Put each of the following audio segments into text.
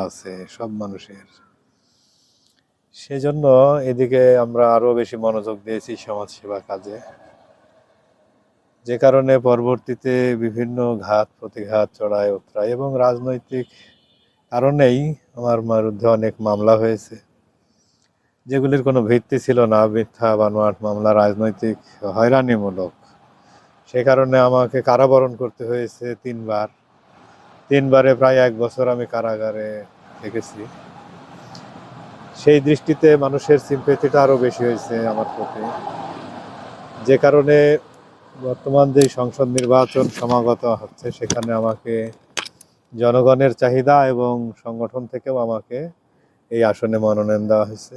আছে, সব মানুষের। সেজন্য এদিকে আমরা আরও বেশি মনোযোগ দিয়েছি সমাজ সেবা কাজে। যে কারণে পরবর্তীতে বিভিন্ন ঘাত, প্রতিঘাত, চড়াই, উতরাই এবং রাজনৈতিক কারণেই আমার বিরুদ্ধে অনেক মামলা হয়েছে। যেগুলির কোনো ভিত্তি ছিল না, মিথ্যা, বানোয়াট মামলা, রাজনৈতিক হয়রানিমূলক। সে কারণে আমাকে কারাবরণ করতে হয়েছে তিনবার। তিনবারে প্রায় এক বছর আমি কারাগারে থেকেছি। সেই দৃষ্টিতে মানুষের সিম্পেথিটা আরও বেশি হয়েছে আমার প্রতি। যে কারণে বর্তমান যে সংসদ নির্বাচন সমাগত হচ্ছে, সেখানে আমাকে জনগণের চাহিদা এবং সংগঠন থেকেও আমাকে এই আসনে মনোনয়ন দেওয়া হয়েছে।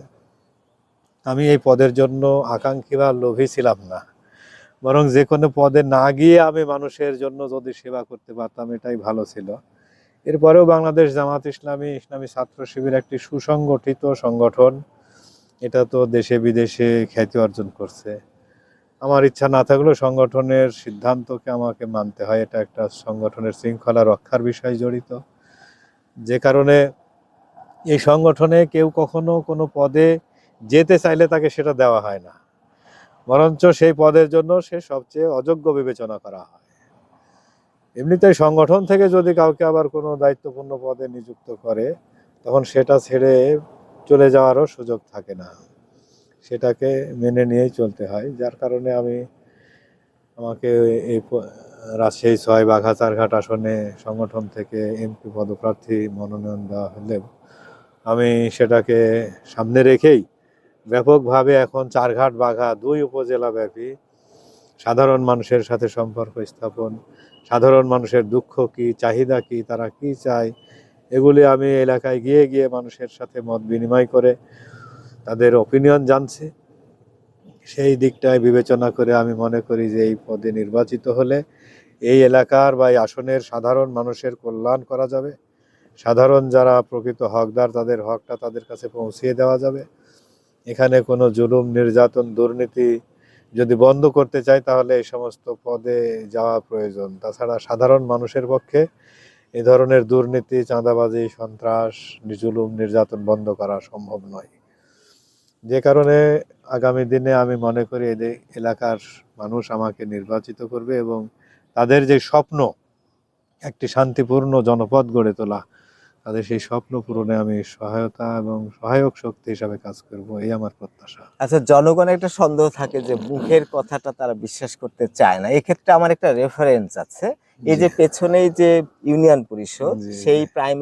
আমি এই পদের জন্য আকাঙ্ক্ষী বা লোভী ছিলাম না। বরং যে কোনো পদে না গিয়ে আমি মানুষের জন্য যদি সেবা করতে পারতাম, এটাই ভালো ছিল। এরপরেও বাংলাদেশ জামাত ইসলামী ইসলামী ছাত্র শিবির একটি সুসংগঠিত সংগঠন। এটা তো দেশে বিদেশে খ্যাতি অর্জন করছে। আমার ইচ্ছা না থাকলেও সংগঠনের সিদ্ধান্তকে আমাকে মানতে হয়। এটা একটা সংগঠনের শৃঙ্খলা রক্ষার বিষয় জড়িত। যে কারণে এই সংগঠনে কেউ কখনো কোনো পদে যেতে চাইলে তাকে সেটা দেওয়া হয় না। বরঞ্চ সেই পদের জন্য সে সবচেয়ে অযোগ্য বিবেচনা করা হয়। এমনিতেই সংগঠন থেকে যদি কাউকে আবার কোনো দায়িত্বপূর্ণ পদে নিযুক্ত করে, তখন সেটা ছেড়ে চলে যাওয়ারও সুযোগ থাকে না। সেটাকে মেনে নিয়েই চলতে হয়। যার কারণে আমি আমাকে এই রাজশাহী ছয় বাঘা চারঘাট আসনে সংগঠন থেকে এমপি পদপ্রার্থী মনোনয়ন দেওয়া হলেও আমি সেটাকে সামনে রেখেই ব্যাপকভাবে এখন চারঘাট বাঘা দুই উপজেলা ব্যাপী সাধারণ মানুষের সাথে সম্পর্ক স্থাপন। সাধারণ মানুষের দুঃখ কি, চাহিদা কি, তারা কি চায়, এগুলি আমি এলাকায় গিয়ে গিয়ে মানুষের সাথে মত বিনিময় করে তাদের অপিনিয়ন জানছি। সেই দিকটায় বিবেচনা করে আমি মনে করি যে এই পদে নির্বাচিত হলে এই এলাকার বা এই আসনের সাধারণ মানুষের কল্যাণ করা যাবে। সাধারণ যারা প্রকৃত হকদার, তাদের হকটা তাদের কাছে পৌঁছিয়ে দেওয়া যাবে। এখানে কোনো জুলুম, নির্যাতন, দুর্নীতি যদি বন্ধ করতে চাই তাহলে এই সমস্ত পদে যাওয়া প্রয়োজন। তাছাড়া সাধারণ মানুষের পক্ষে এ ধরনের দুর্নীতি, চাঁদাবাজি, সন্ত্রাস, জুলুম, নির্যাতন বন্ধ করা সম্ভব নয়। যে কারণে আগামী দিনে আমি মনে করি এদের এলাকার মানুষ আমাকে নির্বাচিত করবে এবং তাদের যে স্বপ্ন, একটি শান্তিপূর্ণ জনপদ গড়ে তোলা তাদের সেই স্বপ্ন পূরণে আমি সহায়তা এবং সহায়ক শক্তি হিসাবে কাজ করব এই আমার প্রত্যাশা। আচ্ছা জনগণের একটা সন্দেহ থাকে যে মুখের কথাটা তারা বিশ্বাস করতে চায় না। এক্ষেত্রে আমার একটা রেফারেন্স আছে। এই যে পেছনেই যে ইউনিয়ন পরিষদ সেই প্রাইমারি